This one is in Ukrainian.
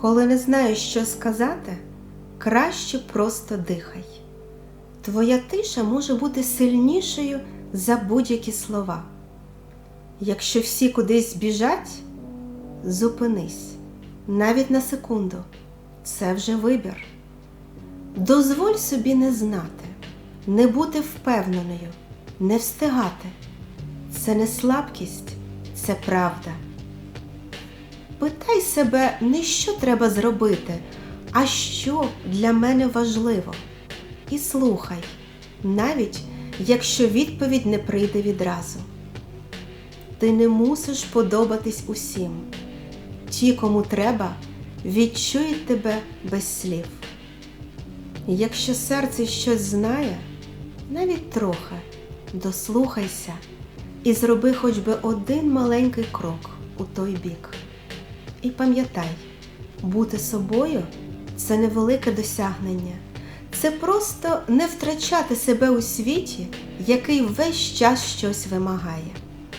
Коли не знаєш, що сказати, краще просто дихай. Твоя тиша може бути сильнішою за будь-які слова. Якщо всі кудись біжать, зупинись навіть на секунду. Це вже вибір. Дозволь собі не знати, не бути впевненою, не встигати. Це не слабкість, це правда. Питай себе не що треба зробити, а що для мене важливо. І слухай, навіть якщо відповідь не прийде відразу. Ти не мусиш подобатись усім. Ті, кому треба, відчують тебе без слів. Якщо серце щось знає, навіть трохи дослухайся і зроби хоч би один маленький крок у той бік. І пам'ятай, бути собою це невелике досягнення. Це просто не втрачати себе у світі, який весь час щось вимагає.